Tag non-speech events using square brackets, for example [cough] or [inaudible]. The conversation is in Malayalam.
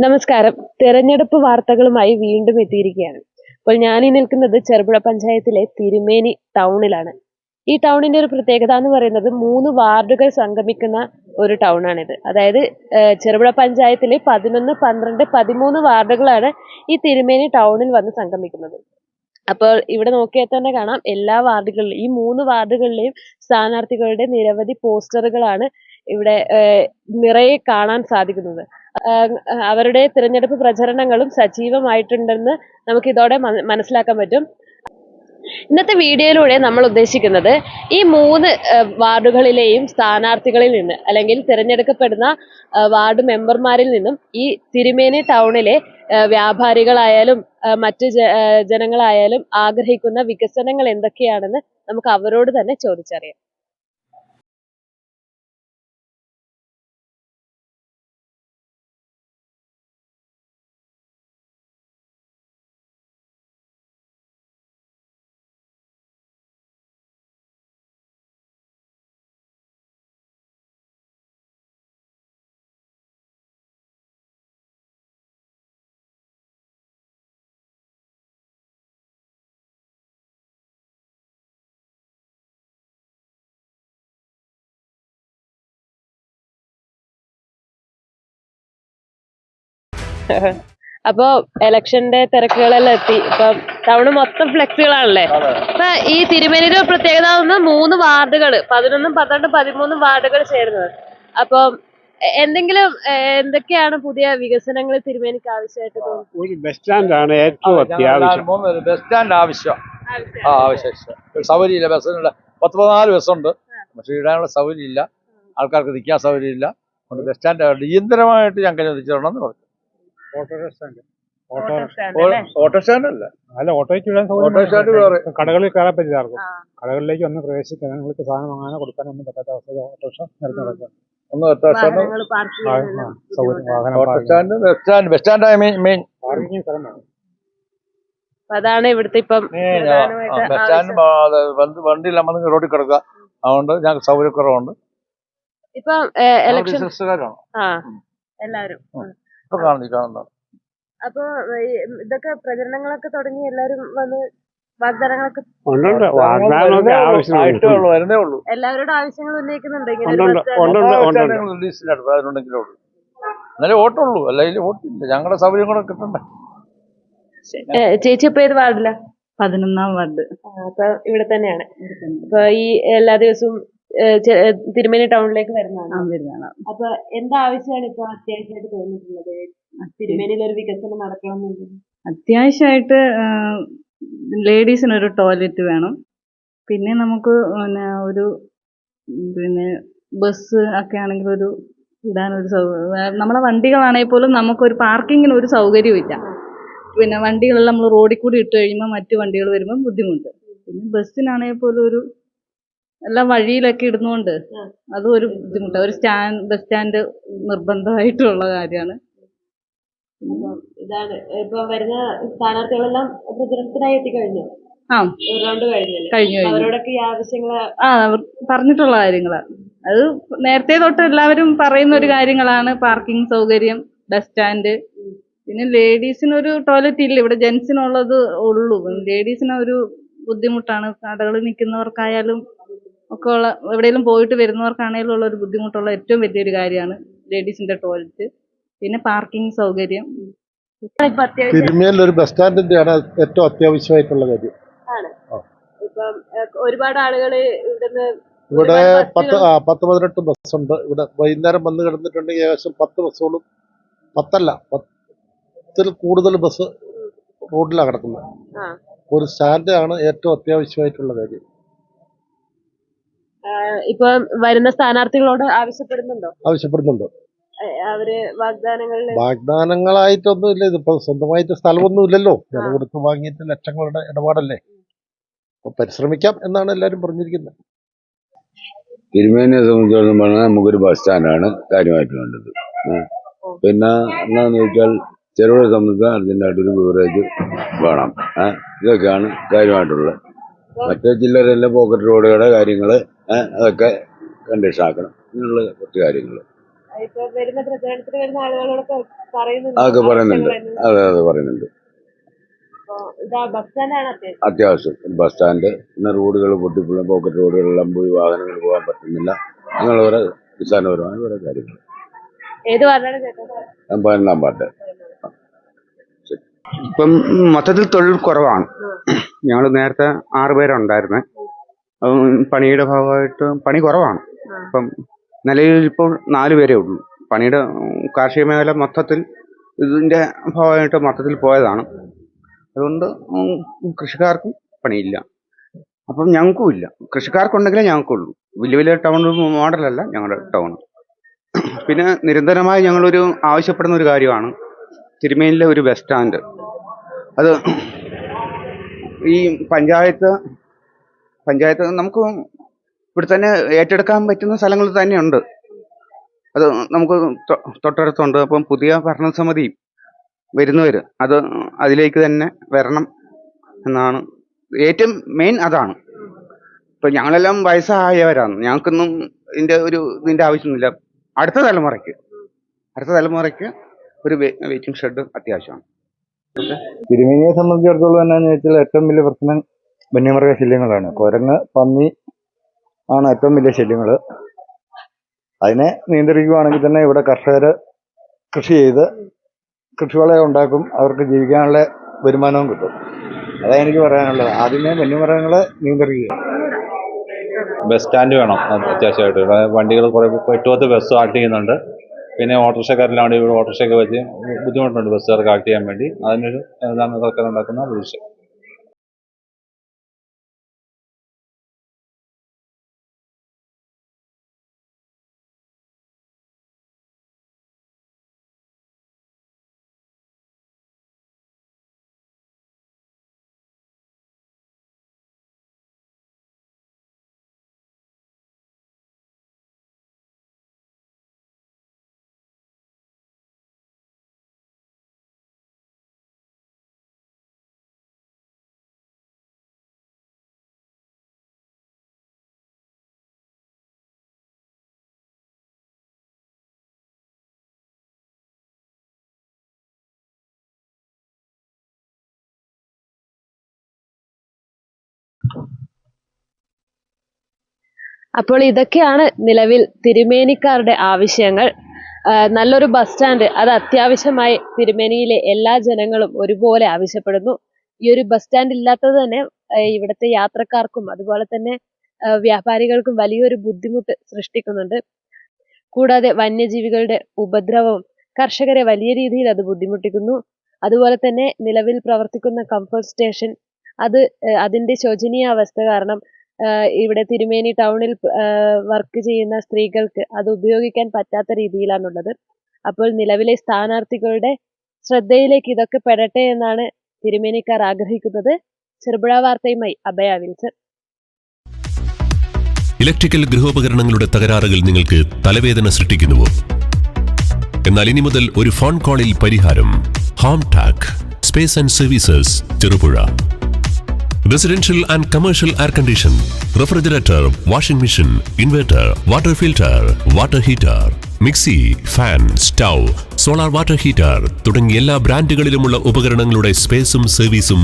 നമസ്കാരം. തെരഞ്ഞെടുപ്പ് വാർത്തകളുമായി വീണ്ടും എത്തിയിരിക്കുകയാണ്. അപ്പോൾ ഞാൻ ഈ നിൽക്കുന്നത് ചെറുപുഴ പഞ്ചായത്തിലെ തിരുമേനി ടൗണിലാണ്. ഈ ടൗണിന്റെ ഒരു പ്രത്യേകത എന്ന് പറയുന്നത് മൂന്ന് വാർഡുകൾ സംഗമിക്കുന്ന ഒരു ടൗൺ ആണിത് അതായത് ചെറുപുഴ പഞ്ചായത്തിലെ പതിനൊന്ന് പന്ത്രണ്ട് പതിമൂന്ന് വാർഡുകളാണ് ഈ തിരുമേനി ടൗണിൽ വന്ന് സംഗമിക്കുന്നത്. അപ്പോൾ ഇവിടെ നോക്കിയാൽ തന്നെ കാണാം എല്ലാ വാർഡുകളിലും ഈ മൂന്ന് വാർഡുകളിലെയും സ്ഥാനാർത്ഥികളുടെ നിരവധി പോസ്റ്ററുകളാണ് ഇവിടെ നിറയെ കാണാൻ സാധിക്കുന്നത്. അവരുടെ തിരഞ്ഞെടുപ്പ് പ്രചരണങ്ങളും സജീവമായിട്ടുണ്ടെന്ന് നമുക്ക് ഇതോടെ മനസ്സിലാക്കാൻ പറ്റും. ഇന്നത്തെ വീഡിയോയിലൂടെ നമ്മൾ ഉദ്ദേശിക്കുന്നത് ഈ മൂന്ന് വാർഡുകളിലെയും സ്ഥാനാർത്ഥികളിൽ നിന്ന് അല്ലെങ്കിൽ തിരഞ്ഞെടുക്കപ്പെടുന്ന വാർഡ് മെമ്പർമാരിൽ നിന്നും ഈ തിരുമേനി ടൗണിലെ വ്യാപാരികളായാലും മറ്റ് ജനങ്ങളായാലും ആഗ്രഹിക്കുന്ന വികസനങ്ങൾ എന്തൊക്കെയാണെന്ന് നമുക്ക് അവരോട് തന്നെ ചോദിച്ചറിയാം. [laughs] അപ്പോ ഇലക്ഷന്റെ തിരക്കുകളെല്ലാം എത്തി. ഇപ്പൊ ടൗണ് മൊത്തം ഫ്ലെക്സുകളാണല്ലേ? അപ്പൊ ഈ തിരുമേനിയുടെ പ്രത്യേകത എന്ന് മൂന്ന് വാർഡുകൾ പതിനൊന്നും പന്ത്രണ്ടും പതിമൂന്നും വാർഡുകൾ ചേരുന്നത്. അപ്പൊ എന്തെങ്കിലും എന്തൊക്കെയാണ് പുതിയ വികസനങ്ങൾ തിരുമേനിക്ക് ആവശ്യമായിട്ട് ഒരു ബസ് ആണ് ഏറ്റവും അത്യാവശ്യം. ബസ് സ്റ്റാൻഡ് ആവശ്യം. ആ ആവശ്യം സൗകര്യമില്ല ബസ്സിനുള്ള പത്ത് പതിനാല് ബസ്സുണ്ട് പക്ഷേ ഇടാനുള്ള സൗകര്യമില്ല. ആൾക്കാർക്ക് നിൽക്കാൻ സൗകര്യമില്ല. അതുകൊണ്ട് ബസ് സ്റ്റാൻഡ് അടിയന്തരമായിട്ട് ഞങ്ങൾക്ക് എത്തിച്ചിടണം എന്ന് പറഞ്ഞു. Auto stand auto auto stand അല്ലേ? അല്ല. ഓട്ടോയ്ക്ക് വേറെ. കടകളിൽ കയറാൻ പറ്റില്ല ആർക്കും കടകളിലേക്ക് ഒന്ന് പ്രവേശിക്കാൻ നിങ്ങൾക്ക് സാധനം വാങ്ങാനോ കൊടുക്കാനോ ഒന്നും പറ്റാത്ത അവസ്ഥ ഓട്ടോറിക്ഷ നിരത്തി നടക്കുക. ഒന്ന് ബസ് സ്റ്റാൻഡ് ബസ് സ്റ്റാൻഡായ മെയിൻ മെയിൻ പാർക്കിംഗ് സ്ഥലം അതാണ് ഇവിടുത്തെ ഇപ്പം വണ്ടി ബസ് സ്റ്റാൻഡ് വണ്ടി നമ്മൾ റോഡിൽ കിടക്കുക. അതുകൊണ്ട് ഞങ്ങൾക്ക് സൗകര്യക്കുറവുണ്ട്. ഇപ്പം ഇലക്ഷൻ എല്ലാവരും. ഇപ്പൊ കാണുന്നു ഈ അപ്പൊ ഇതൊക്കെ പ്രചരണങ്ങളൊക്കെ തുടങ്ങി എല്ലാരും വന്ന് വാഗ്ദാനങ്ങളൊക്കെ ഉള്ളൂ വരുന്നേ ഉള്ളൂ. എല്ലാവരുടെ ആവശ്യങ്ങൾ ഉന്നയിക്കുന്നുണ്ട് ഉള്ളൂ. എന്നാലേ വോട്ടുള്ളൂ. അല്ലെങ്കിൽ വോട്ടില്ല. ഞങ്ങളുടെ സൗകര്യം കൂടെ കിട്ടണ്ടേ? ചേച്ചി ഇപ്പൊ ഏത് വാർഡില? പതിനൊന്നാം വാർഡ്. അപ്പൊ ഇവിടെ തന്നെയാണ്. അപ്പൊ ഈ എല്ലാ ദിവസവും തിരുമേനി ടൗണിലേക്ക് വരുന്നതാണ്. അപ്പൊ എന്താവശ്യമാണ് ഇപ്പൊ അത്യാവശ്യമായിട്ട് തോന്നിയിട്ടുള്ളത്? തിരുമേനിയിൽ ഒരു വികസനം നടക്കണം എന്നുണ്ടെങ്കിൽ അത്യാവശ്യമായിട്ട് ലേഡീസിനൊരു ടോയ്ലറ്റ് വേണം. പിന്നെ നമുക്ക് പിന്നെ ഒരു പിന്നെ ബസ് ഒക്കെ ആണെങ്കിൽ ഒരു ഇടാനൊരു സൗകര്യം നമ്മളെ വണ്ടികളാണെങ്കിൽ പോലും നമുക്കൊരു പാർക്കിങ്ങിന് ഒരു സൗകര്യമില്ല പിന്നെ വണ്ടികളെല്ലാം നമ്മൾ റോഡിൽ കൂടി ഇട്ട് കഴിയുമ്പോൾ മറ്റു വണ്ടികൾ വരുമ്പോൾ ബുദ്ധിമുട്ട്. പിന്നെ ബസ്സിനാണെങ്കിൽ പോലും ഒരു എല്ലാം വഴിയിലൊക്കെ ഇടുന്നതുകൊണ്ട് അതും ഒരു ബുദ്ധിമുട്ടാണ് ഒരു സ്റ്റാൻഡ് ബസ് സ്റ്റാൻഡ് നിർബന്ധമായിട്ടുള്ള കാര്യമാണ്. ഇതാണ്. ഇപ്പൊ വരുന്ന സ്ഥാനാർത്ഥികളെല്ലാം പ്രചരണത്തിനായി എത്തിക്കഴിഞ്ഞു? ആ. കഴിഞ്ഞു അവരോടൊക്കെ ആവശ്യങ്ങൾ ആ പറഞ്ഞിട്ടുള്ള കാര്യങ്ങളാണ് അത് നേരത്തെ തൊട്ട് എല്ലാവരും പറയുന്ന ഒരു കാര്യങ്ങളാണ്. പാർക്കിംഗ് സൗകര്യം ബസ് സ്റ്റാൻഡ്. പിന്നെ ലേഡീസിനൊരു ടോയ്ലറ്റ് ഇല്ല. ഇവിടെ ജെന്റ്സിനുള്ളത് ഉള്ളൂ. ലേഡീസിന് ഒരു ബുദ്ധിമുട്ടാണ്. കടകളിൽ നിൽക്കുന്നവർക്കായാലും ഒക്കെ ഉള്ള എവിടെയെങ്കിലും പോയിട്ട് വരുന്നവർക്കാണെങ്കിലും ഉള്ള ഒരു ബുദ്ധിമുട്ടുള്ള ഏറ്റവും വലിയൊരു കാര്യമാണ് ലേഡീസിന്റെ ടോയ്ലറ്റ്. പിന്നെ പാർക്കിംഗ് സൗകര്യം. തിരുമേലിൽ ഒരു ബസ് സ്റ്റാൻഡിന്റെയാണ് ഏറ്റവും അത്യാവശ്യമായിട്ടുള്ള കാര്യം. ആണ്. ഇപ്പം ഒരുപാട് ആളുകൾ ഇവിടുന്ന് ഇവിടെ പത്ത് ആ പത്ത് പതിനെട്ട് ബസ്സുണ്ട്. ഇവിടെ വൈകുന്നേരം വന്ന് കിടന്നിട്ടുണ്ടെങ്കിൽ ഏകദേശം പത്ത് ബസ്സുകളും പത്തല്ല പത്തിൽ കൂടുതൽ ബസ് റോഡിലാണ് കിടക്കുന്നത്. ഒരു സ്റ്റാൻഡ് ആണ് ഏറ്റവും അത്യാവശ്യമായിട്ടുള്ള കാര്യം. ഇപ്പൊ വരുന്ന സ്ഥാനാർത്ഥികളോട് ആവശ്യപ്പെടുന്നുണ്ടോ? ആവശ്യപ്പെടുന്നുണ്ട്. അവർ വാഗ്ദാനങ്ങളിൽ വാഗ്ദാനങ്ങളായിട്ടൊന്നും ഇല്ല ഇതിപ്പോ സ്വന്തമായിട്ട് സ്ഥലമൊന്നും ഇല്ലല്ലോ ജനം കൊടുത്ത് വാങ്ങിയിട്ട് ലക്ഷങ്ങളുടെ ഇടപാടല്ലേ? അപ്പൊ പരിശ്രമിക്കാം എന്നാണ് എല്ലാരും പറഞ്ഞിരിക്കുന്നത്. തിരുമേനിയെ സംബന്ധിച്ചിടത്തോളം പറഞ്ഞാൽ നമുക്കൊരു ബസ് സ്റ്റാൻഡാണ് കാര്യമായിട്ട് വേണ്ടത്. പിന്നെ എന്താണെന്ന് വെച്ചാൽ ചെറുപുഴ സംബന്ധിച്ച അർജന്റായിട്ടൊരു ബിവറേജ് വേണം. ഇതൊക്കെയാണ് കാര്യമായിട്ടുള്ളത്. മറ്റേ ജില്ലയിലെ പോക്കറ്റ് റോഡുകളുടെ കാര്യങ്ങൾ അതൊക്കെ കണ്ടീഷൻ ആക്കണം ഇങ്ങനെയുള്ള കുറച്ച് കാര്യങ്ങൾ അതൊക്കെ പറയുന്നുണ്ട്. അതെ അതെ പറയുന്നുണ്ട്. അത്യാവശ്യം. Bus stand. പിന്നെ റോഡുകൾ പൊട്ടിപ്പുള്ള പോക്കറ്റ് റോഡുകളെല്ലാം പോയി വാഹനങ്ങൾ പോകാൻ പറ്റുന്നില്ല. അങ്ങനെയുള്ള ഓരോ അടിസ്ഥാനപരമായ ഓരോ കാര്യങ്ങൾ പതിനെണ്ണാം പാട്ട് ഇപ്പം മൊത്തത്തിൽ തൊഴിൽ കുറവാണ്. ഞങ്ങൾ നേരത്തെ ആറ് പേരുണ്ടായിരുന്നെ. അപ്പം പണിയുടെ ഭാഗമായിട്ട് പണി കുറവാണ്. ഇപ്പം നിലവിൽ ഇപ്പോൾ നാല് പേരേ ഉള്ളൂ. പണിയുടെ കാർഷിക മേഖല മൊത്തത്തിൽ ഇതിന്റെ ഭാഗമായിട്ട് മൊത്തത്തിൽ പോയതാണ്. അതുകൊണ്ട് കൃഷിക്കാർക്ക് കൃഷിക്കാർക്കും പണിയില്ല. അപ്പം ഞങ്ങൾക്കും ഇല്ല. കൃഷിക്കാർക്കുണ്ടെങ്കിലേ ഞങ്ങൾക്കുള്ളൂ. വലിയ വലിയ ടൗൺ മോഡലല്ല ഞങ്ങളുടെ ടൗൺ പിന്നെ നിരന്തരമായി ഞങ്ങളൊരു ആവശ്യപ്പെടുന്ന ഒരു കാര്യമാണ്. തിരുമേനിലെ ഒരു ബസ് സ്റ്റാൻഡ്. അത് ഈ പഞ്ചായത്ത് പഞ്ചായത്ത് നമുക്ക് ഇവിടെ തന്നെ ഏറ്റെടുക്കാൻ പറ്റുന്ന സ്ഥലങ്ങൾ തന്നെയുണ്ട്. അത് നമുക്ക് തൊട്ടടുത്തുണ്ട്. അപ്പം പുതിയ ഭരണസമിതി വരുന്നവർ അത് അതിലേക്ക് തന്നെ വരണം എന്നാണ്. ഏറ്റവും മെയിൻ അതാണ്. ഇപ്പം ഞങ്ങളെല്ലാം വയസ്സായവരാണ്. ഞങ്ങൾക്കൊന്നും ഇതിന്റെ ഒരു ഇതിന്റെ ആവശ്യമൊന്നുമില്ല. അടുത്ത തലമുറയ്ക്ക് അടുത്ത തലമുറയ്ക്ക് ഒരു വെയിറ്റിംഗ് ഷെഡ് അത്യാവശ്യമാണ്. തിരുമേനിയെ സംബന്ധിച്ചിടത്തോളം എന്നാന്ന് ഏറ്റവും വലിയ പ്രശ്നം വന്യമൃഗ ശല്യങ്ങളാണ്. കുരങ്ങ് പന്നി ആണ് ഏറ്റവും വലിയ ശല്യങ്ങൾ. അതിനെ നിയന്ത്രിക്കുകയാണെങ്കിൽ തന്നെ ഇവിടെ കർഷകർ കൃഷി ചെയ്ത് കൃഷിവള ഉണ്ടാക്കും. അവർക്ക് ജീവിക്കാനുള്ള വരുമാനവും കിട്ടും. അതാണ് എനിക്ക് പറയാനുള്ളത്. ആദ്യമേ വന്യമൃഗങ്ങളെ നിയന്ത്രിക്കുക. ബസ് സ്റ്റാൻഡ് വേണം അത് അത്യാവശ്യമായിട്ട്. ഇവിടെ വണ്ടികൾ കുറേ എട്ട് പത്ത് ബസ് ആക്ട് ചെയ്യുന്നുണ്ട്. പിന്നെ ഓട്ടോറിക്ഷക്കാരിലാണ് ഇവിടെ ഓട്ടോറിക്ഷയൊക്കെ വെച്ച് ബുദ്ധിമുട്ടുണ്ട് ബസ്സുകാർക്ക് ആക്ട് ചെയ്യാൻ വേണ്ടി. അതിനൊരു സർക്കാർ ഉണ്ടാക്കുന്ന പ്രതീക്ഷ. അപ്പോൾ ഇതൊക്കെയാണ് നിലവിൽ തിരുമേനിക്കാരുടെ ആവശ്യങ്ങൾ. നല്ലൊരു ബസ് സ്റ്റാൻഡ് അത് അത്യാവശ്യമായി തിരുമേനിയിലെ എല്ലാ ജനങ്ങളും ഒരുപോലെ ആവശ്യപ്പെടുന്നു. ഈ ഒരു ബസ് സ്റ്റാൻഡ് ഇല്ലാത്തത് തന്നെ ഇവിടുത്തെ യാത്രക്കാർക്കും അതുപോലെ തന്നെ വ്യാപാരികൾക്കും വലിയൊരു ബുദ്ധിമുട്ട് സൃഷ്ടിക്കുന്നുണ്ട്. കൂടാതെ വന്യജീവികളുടെ ഉപദ്രവവും കർഷകരെ വലിയ രീതിയിൽ അത് ബുദ്ധിമുട്ടിക്കുന്നു. അതുപോലെ തന്നെ നിലവിൽ പ്രവർത്തിക്കുന്ന കംഫർട്ട് സ്റ്റേഷൻ അത് അതിന്റെ ശോചനീയ അവസ്ഥ കാരണം ഇവിടെ തിരുമേനി ടൗണിൽ വർക്ക് ചെയ്യുന്ന സ്ത്രീകൾക്ക് അത് ഉപയോഗിക്കാൻ പറ്റാത്ത രീതിയിലാണുള്ളത്. അപ്പോൾ നിലവിലെ സ്ഥാനാർത്ഥികളുടെ ശ്രദ്ധയിലേക്ക് ഇതൊക്കെ പെടട്ടെ എന്നാണ് തിരുമേനിക്കാർ ആഗ്രഹിക്കുന്നത്. ചെറുപുഴ വാർത്തയുമായി അഭയ വിൽസൺ ഇലക്ട്രിക്കൽ ഗൃഹോപകരണങ്ങളുടെ തകരാറുകൾ നിങ്ങൾക്ക് തലവേദന സൃഷ്ടിക്കുന്നുവോ? എന്നാൽ ഇനി മുതൽ ഒരു ഫോൺ കോളിൽ പരിഹാരം. Home Tak space and services Cherupuzha. Residential and commercial air condition refrigerator washing machine inverter water filter water heater mixie fan stove solar water heater തുടങ്ങിയ എല്ലാ ബ്രാൻഡുകളിലുമുള്ള ഉപകരണങ്ങളുടെ സ്പേസും സർവീസും